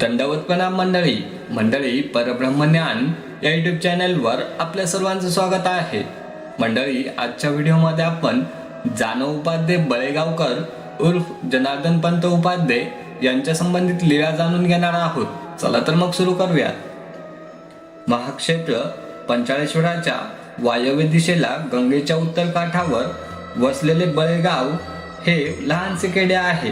दंडवत प्रणाम मंडळी मंडळी परब्रह्मज्ञान या युट्यूब चॅनलवर आपल्या सर्वांचं स्वागत आहे. मंडळी आजच्या व्हिडिओमध्ये आपण जानव उपाध्ये बळेगावकर उर्फ जनार्दन पंत उपाध्ये यांच्या संबंधित लीळा जाणून घेणार आहोत. चला तर मग सुरू करूया महाक्षेत्र पंचाळेश्वराच्या वायव्य दिशेला गंगेच्या उत्तर काठावर वसलेले बळेगाव हे लहानसे खेडे आहे.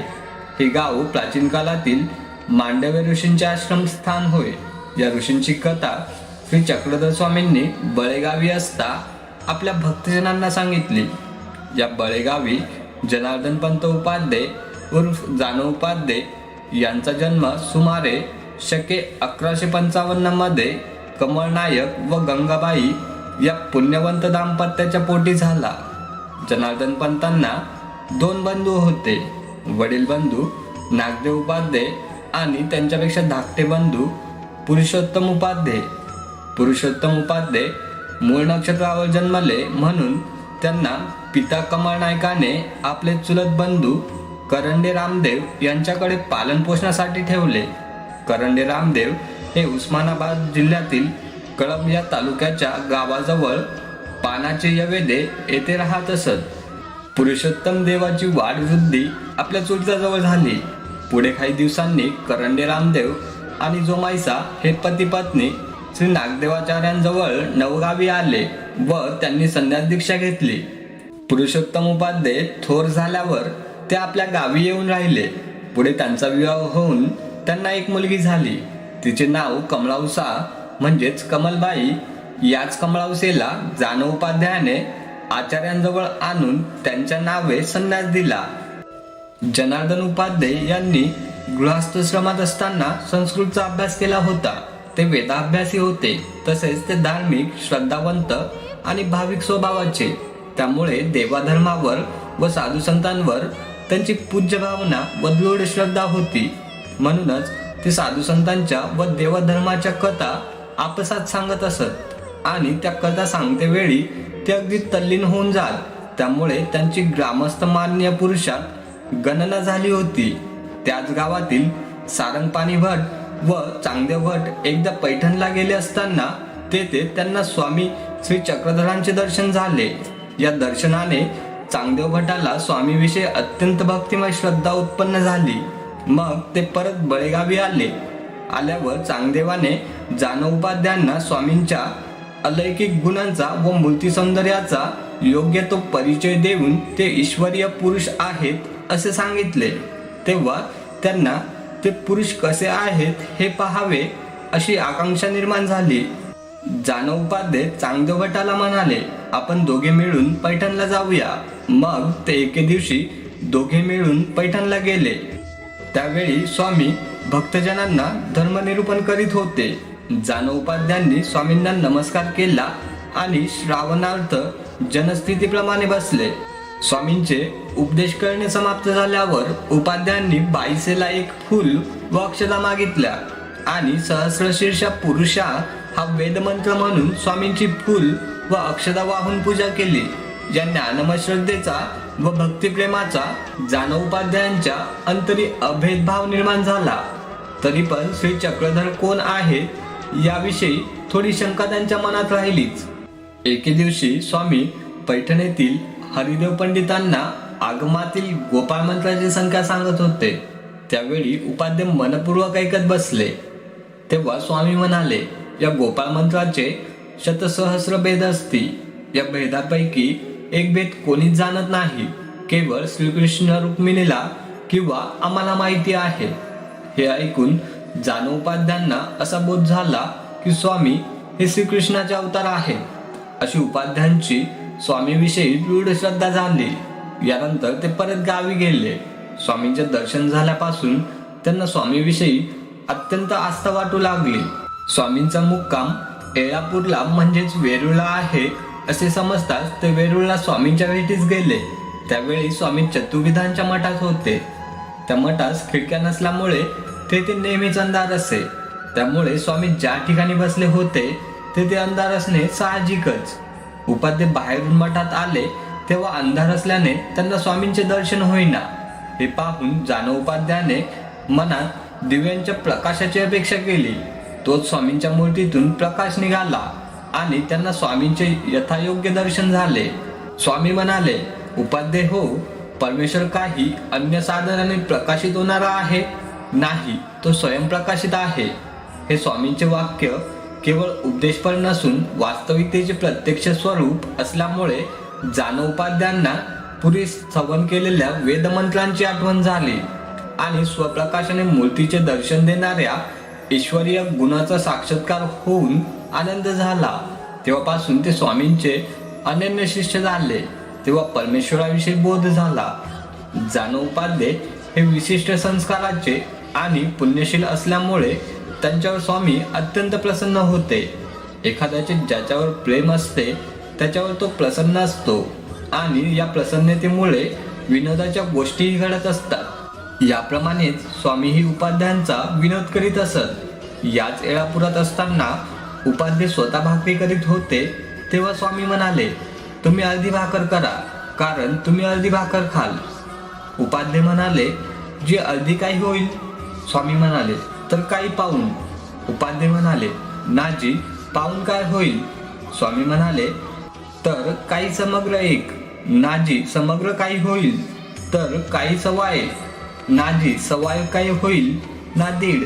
हे गाव प्राचीन काळातील मांडव्य ऋषींचे आश्रमस्थान होय. या ऋषींची कथा श्री चक्रधर स्वामींनी बळेगावी असता आपल्या भक्तजनांना सांगितली. या बळेगावी जनार्दन पंत उपाध्ये उर्फ जानव उपाध्ये यांचा जन्म सुमारे शके अकराशे पंचावन्नमध्ये कमळनायक व गंगाबाई या पुण्यवंत दाम्पत्याच्या पोटी झाला. जनार्दन पंतांना दोन बंधू होते. वडील बंधू नागदेव उपाध्ये आणि त्यांच्यापेक्षा धाकटे बंधू पुरुषोत्तम उपाध्ये. पुरुषोत्तम उपाध्ये मूळ नक्षत्रावर जन्मले म्हणून त्यांना पिता कमळनायकाने आपले चुलत बंधू करंडे रामदेव यांच्याकडे पालनपोषणासाठी ठेवले. करंडे रामदेव हे उस्मानाबाद जिल्ह्यातील कळंब या तालुक्याच्या गावाजवळ पानाचे यवेदे येथे राहत असत. पुरुषोत्तम देवाची वाढवृद्धी आपल्या चुलत्याजवळ झाली. पुढे काही दिवसांनी करंडे रामदेव आणि जोमाईसा हे पती पत्नी श्री नागदेवाचार्यांजवळ नवगावी आले व त्यांनी संन्यास दीक्षा घेतली. पुरुषोत्तम उपाध्ये थोर झाल्यावर ते आपल्या गावी येऊन राहिले. पुढे त्यांचा विवाह होऊन त्यांना एक मुलगी झाली. तिचे नाव कमलावसा म्हणजेच कमलबाई. याच कमलावसेला जानव उपाध्यायाने आचार्यांजवळ आणून त्यांच्या नावे संन्यास दिला. जनार्दन उपाध्ये यांनी गृहस्थश्रमात असताना संस्कृतचा अभ्यास केला होता. ते वेदाभ्यासी होते. तसेच ते धार्मिक श्रद्धावंत आणि भाविक स्वभावाचे. त्यामुळे देवाधर्मावर व साधू संतांवर त्यांची पूज्य भावना व दृढ श्रद्धा होती. म्हणूनच ते साधू संतांच्या व देवधर्माच्या कथा आपसात सांगत असत. आणि त्या कथा सांगते वेळी ते अगदी तल्लीन होऊन जात. त्यामुळे त्यांची ग्रामस्थ मान्य पुरुषात गणना झाली होती. त्याच गावातील सारंगपाणी भट व चांगदेव भट एकदा पैठणला गेले असताना तेथे त्यांना स्वामी श्री चक्रधरांचे दर्शन झाले. या दर्शनाने चांगदेव भटाला स्वामीविषयी अत्यंत भक्तिमय श्रद्धा उत्पन्न झाली. मग ते परत बळेगावी आले. आल्यावर चांगदेवाने जानोपाध्यांना स्वामींच्या अलौकिक गुणांचा व मूर्ती सौंदर्याचा योग्य तो परिचय देऊन ते ईश्वरीय पुरुष आहेत असे सांगितले. तेव्हा त्यांना ते पुरुष कसे आहेत हे पहावे अशी आकांक्षा निर्माण झाली. जानोपाध्ये उपाध्ये चांगदेवटाला म्हणाले आपण दोघे मिळून पैठणला जाऊया. मग ते एके दिवशी दोघे मिळून पैठणला गेले. त्यावेळी स्वामी भक्तजनांना धर्मनिरूपण करीत होते. जानोपाध्यांनी स्वामींना नमस्कार केला आणि श्रावणार्थ जनस्थितीप्रमाणे बसले. स्वामींचे उपदेश करणे समाप्त झाल्यावर उपाध्यांनी बाईसेला एक फुल व अक्षता मागितल्या आणि सहस्रशीर्षा पुरुषा हा वेदमंत्र म्हणून स्वामींची फुल व अक्षता वाहून पूजा केली या ज्ञानमय श्रद्धेचा व भक्तिप्रेमाचा जानोपाध्यायांच्या अंतरी अभेदभाव निर्माण झाला. तरी पण श्री चक्रधर कोण आहे याविषयी थोडी शंका त्यांच्या मनात राहिलीच. एके दिवशी स्वामी पैठणीतील हरिदेव पंडितांना आगमातील गोपाळ मंत्राची संख्या सांगत होते. त्यावेळी उपाध्य मनपूर्वक ऐकत बसले. तेव्हा स्वामी म्हणाले या गोपाळ मंत्राचे शतसहस्र भेद असती या भेदापैकी एक भेद कोणीच जाणत नाही. केवळ श्रीकृष्ण रुक्मिणीला किंवा आम्हाला माहिती आहे. हे ऐकून जानोपाध्यांना असा बोध झाला की स्वामी हे श्रीकृष्णाचे अवतार आहे अशी उपाध्यांची स्वामीविषयी दृढ श्रद्धा झाली यानंतर ते परत गावी गेले. स्वामींचे दर्शन झाल्यापासून त्यांना स्वामीविषयी अत्यंत आस्था वाटू लागली. स्वामींचा मुक्काम एळापूरला म्हणजेच वेरूळला आहे असे समजताच ते वेरूळला स्वामींच्या भेटीस गेले. त्यावेळी स्वामी चतुर्विधांच्या मठात होते. त्या मठास खिडक्या नसल्यामुळे तेथे नेहमीच अंधार असे. त्यामुळे स्वामी ज्या ठिकाणी बसले होते तेथे अंधार असणे साहजिकच. उपाध्ये बाहेरून मठात आले तेव्हा अंधार असल्याने त्यांना स्वामींचे दर्शन होईना. हे पाहून जानोपाध्याने मनात दिव्यांच्या प्रकाशाची अपेक्षा केली. तोच स्वामींच्या मूर्तीतून प्रकाश निघाला आणि त्यांना स्वामींचे यथायोग्य दर्शन झाले. स्वामी म्हणाले उपाध्ये हो परमेश्वर काही अन्य साधनाने प्रकाशित होणारा आहे? नाही तो स्वयंप्रकाशित आहे. हे स्वामींचे वाक्य केवळ उपदेशपर नसून वास्तविकतेचे प्रत्यक्ष स्वरूप असल्यामुळे जानोपाध्यांना पुरी सवन केलेल्या वेदमंत्रांची आठवण झाली आणि स्वप्रकाशाने मूर्तीचे दर्शन देणाऱ्या ईश्वरीय गुणाचा साक्षात्कार होऊन आनंद झाला. तेव्हापासून ते स्वामींचे अनन्य शिष्य झाले. तेव्हा परमेश्वराविषयी बोध झाला. जानोपाध्ये हे विशिष्ट संस्काराचे आणि पुण्यशील असल्यामुळे त्यांच्यावर स्वामी अत्यंत प्रसन्न होते. एखाद्याचे ज्याच्यावर प्रेम असते त्याच्यावर तो प्रसन्न असतो. आणि या प्रसन्नतेमुळे विनोदाच्या गोष्टीही घडत असतात. याप्रमाणेच स्वामी ही उपाध्यांचा विनोद करीत असत. याच एळापुरात असताना उपाध्ये स्वतः भाकरी करीत होते तेव्हा स्वामी म्हणाले तुम्ही अर्धी भाकर करा कारण तुम्ही अर्धी भाकर खाल. उपाध्ये म्हणाले जे अर्धी काही होईल. स्वामी म्हणाले तर काही पाहून. उपाध्ये म्हणाले नाजी पाहून काय होईल? स्वामी म्हणाले तर काही समग्र एक. नाजी समग्र काही होईल तर काही सवाय. नाजी सवाय काही होईल ना दीड.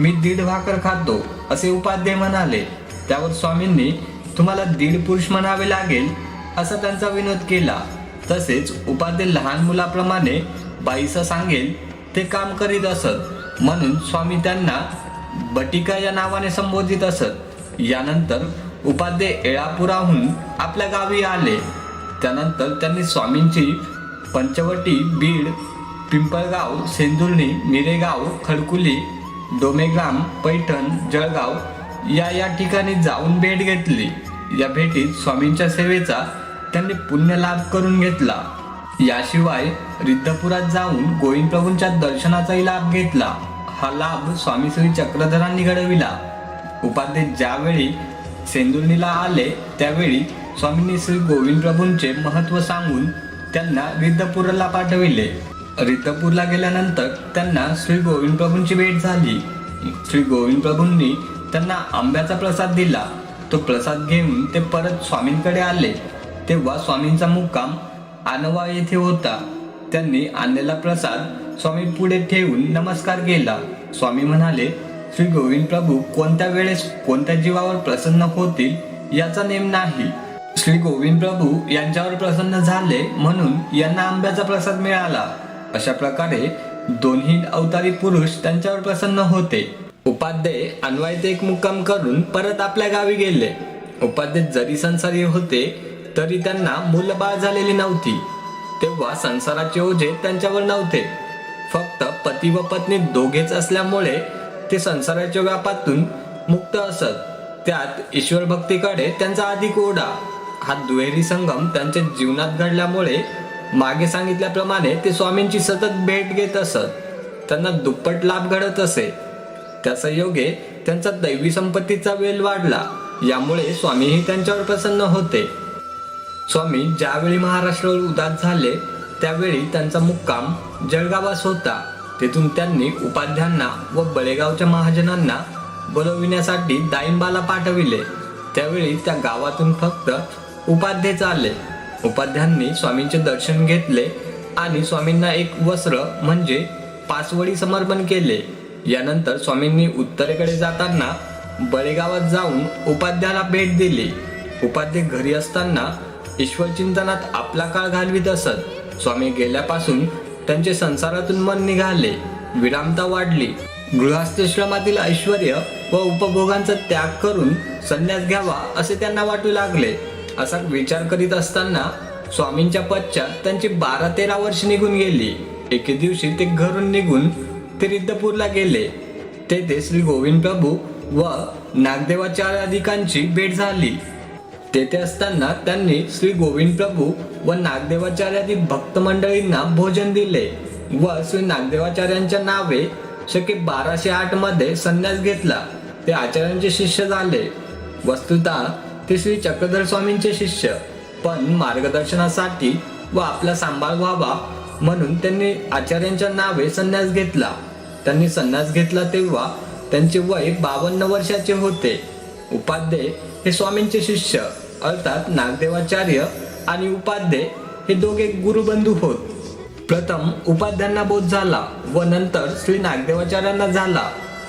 मी दीड भाकर खातो असे उपाध्ये म्हणाले. त्यावर स्वामींनी तुम्हाला दीड पुरुष म्हणावे लागेल असा त्यांचा विनोद केला. तसेच उपाध्याय लहान मुलाप्रमाणे बाईसा सांगेल ते काम करीत असत. म्हणून स्वामी त्यांना बटिका या नावाने संबोधित असत. यानंतर उपाध्ये एळापुराहून आपल्या गावी आले. त्यानंतर त्यांनी स्वामींची पंचवटी बीड पिंपळगाव सेंदुर्णी मिरेगाव खडकुली डोमेग्राम पैठण जळगाव या या ठिकाणी जाऊन भेट घेतली. या भेटीत स्वामींच्या सेवेचा त्यांनी पुण्य लाभ करून घेतला. याशिवाय रिद्धपुरात जाऊन गोविंदप्रभूंच्या दर्शनाचाही लाभ घेतला. हा लाभ स्वामी श्री चक्रधरांनी घडविला. उपाध्ये ज्यावेळी सेंदुर्णीला आले त्यावेळी स्वामींनी श्री गोविंद प्रभूंचे महत्त्व सांगून त्यांना रिद्धपूरला पाठविले. रिद्धपूरला गेल्यानंतर त्यांना श्री गोविंद प्रभूंची भेट झाली. श्री गोविंद प्रभूंनी त्यांना आंब्याचा प्रसाद दिला. तो प्रसाद घेऊन ते परत स्वामींकडे आले. तेव्हा स्वामींचा मुक्काम आनवा येथे होता. त्यांनी आणलेला प्रसाद स्वामी पुढे ठेवून नमस्कार केला. स्वामी म्हणाले श्री गोविंद प्रभू कोणत्या वेळेस कोणत्या जीवावर प्रसन्न होतील याचा नेम नाही. श्री गोविंद प्रभू यांच्यावर प्रसन्न झाले म्हणून यांना आंब्याचा प्रसाद मिळाला. अशा प्रकारे दोन्ही अवतारी पुरुष त्यांच्यावर प्रसन्न होते. उपाध्ये अन्वयते एक मुक्काम करून परत आपल्या गावी गेले. उपाध्ये जरी संसारी होते तरी त्यांना मूलबाळ झालेली नव्हती. तेव्हा संसाराचे ओझे त्यांच्यावर नव्हते. फक्त पती व पत्नी दोघेच असल्यामुळे ते संसाराच्या व्यापातून मुक्त असत. त्यात ईश्वर भक्तीकडे त्यांचा अधिक ओढा. हा दुहेरी संगम त्यांच्या जीवनात घडल्यामुळे मागे सांगितल्याप्रमाणे ते स्वामींची सतत भेट घेत असत. त्यांना दुप्पट लाभ घडत असे. त्याचा योगे त्यांचा दैवी संपत्तीचा वेल वाढला. यामुळे स्वामीही त्यांच्यावर प्रसन्न होते. स्वामी ज्यावेळी महाराष्ट्रावर उदास झाले त्यावेळी त्यांचा मुक्काम जळगावास होता. तेथून त्यांनी उपाध्यांना व बळेगावच्या महाजनांना बोलविण्यासाठी दाईंबाला पाठविले. त्यावेळी त्या गावातून फक्त उपाध्येच आले. उपाध्यांनी स्वामींचे दर्शन घेतले आणि स्वामींना एक वस्त्र म्हणजे पाचवडी समर्पण केले. यानंतर स्वामींनी उत्तरेकडे जाताना बळेगावात जाऊन उपाध्याला भेट दिली. उपाध्ये घरी असताना ईश्वरचिंतनात आपला काळ घालवित असत. स्वामी गेल्यापासून त्यांचे संसारातून मन निघाले विरामता वाढली. गृहस्थश्रमातील ऐश्वर व उपभोगांचा त्याग करून संन्यास घ्यावा असे त्यांना वाटू लागले. असा विचार करीत असताना स्वामींच्या पश्चात त्यांची बारा तेरा वर्ष निघून गेली. एके दिवशी ते घरून निघून ते रिद्धपूरला गेले. तेथे श्री गोविंद प्रभू व नागदेवाचार्याधिकांची भेट झाली. तेथे असताना त्यांनी श्री गोविंद प्रभू व नागदेवाचार्यादी भक्त मंडळींना भोजन दिले व श्री नागदेवाचार्यांच्या नावे शके बाराशे आठमध्ये संन्यास घेतला. ते आचार्यांचे शिष्य झाले. वस्तुतः ते श्री चक्रधर स्वामींचे शिष्य. पण मार्गदर्शनासाठी व आपला सांभाळ व्हावा म्हणून त्यांनी आचार्यांच्या नावे संन्यास घेतला. त्यांनी संन्यास घेतला तेव्हा त्यांचे वय बावन्न वर्षाचे होते. उपाध्ये हे स्वामींचे शिष्य अर्थात नागदेवाचार्य आणि उपाध्ये हे दोघे गुरुबंधू होत. प्रथम उपाध्यांना बोध झाला व नंतर श्री नागदेवाचार्यांना झाला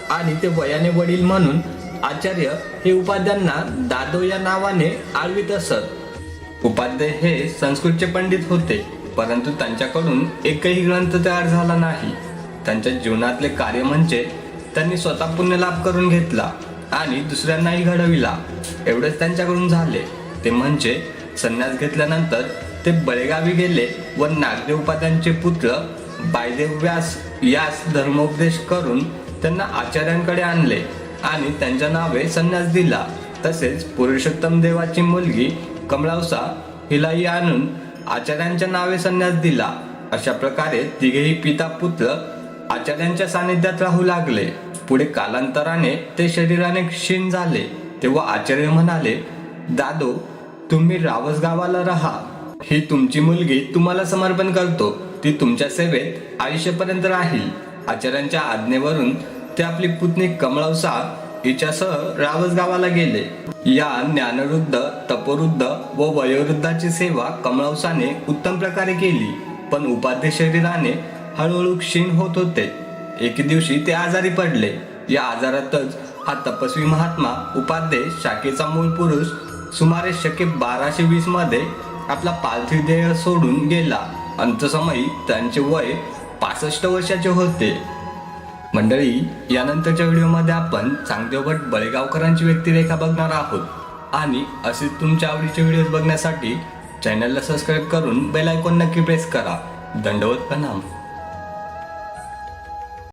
आणि ते वयाने वडील म्हणून आचार्य हे उपाध्यांना दादो या नावाने आळवीत असत. उपाध्ये हे संस्कृतचे पंडित होते परंतु त्यांच्याकडून एकही ग्रंथ तयार झाला नाही. त्यांच्या जीवनातले कार्य म्हणजे त्यांनी स्वतः पुण्यलाभ करून घेतला. आणि दुसऱ्यांनाही घडविला. एवढेच त्यांच्याकडून झाले. ते म्हणजे संन्यास घेतल्यानंतर ते बळेगावी गेले व नागदेव उपाध्यांचे पुत्र बायदेव व्यास यास धर्मोपदेश करून त्यांना आचार्यांकडे आणले आणि त्यांच्या नावे संन्यास दिला. तसेच पुरुषोत्तम देवाची मुलगी कमळावसा हिलाही आणून आचार्यांच्या नावे संन्यास दिला. अशा प्रकारे तिघेही पिता पुत्र आचार्यांच्या सानिध्यात राहू लागले. पुढे कालांतराने ते शरीराने क्षीण झाले तेव्हा आचार्य म्हणाले दादो तुम्ही रावस गावाला राहा. ही तुमची मुलगी तुम्हाला समर्पण करतो. ती तुमच्या सेवेत आयुष्यपर्यंत राहील. आचार्यांच्या आज्ञेवरून ते आपली पुतणी कमळवसा हिच्यासह रावस गावाला गेले. या ज्ञानवृद्ध तपोवृद्ध व वयोवृद्धाची सेवा कमळवसाने उत्तम प्रकारे केली. पण उपाध्य शरीराने हळूहळू क्षीण होत होते. एके दिवशी ते आजारी पडले. या आजारातच हा तपस्वी महात्मा उपाध्ये शाखेचा मूळ पुरुष सुमारे शके बाराशे वीसमध्ये आपला पार्थिव देह सोडून गेला. अंतसमयी त्यांचे वय पासष्ट वर्षाचे होते. मंडळी यानंतरच्या व्हिडिओमध्ये आपण चांगदेव भट बळेगावकरांची व्यक्तिरेखा बघणार आहोत. आणि असेच तुमच्या आवडीचे व्हिडिओज बघण्यासाठी चॅनलला सबस्क्राईब करून बेल आयकॉन नक्की प्रेस करा. दंडवत प्रणाम.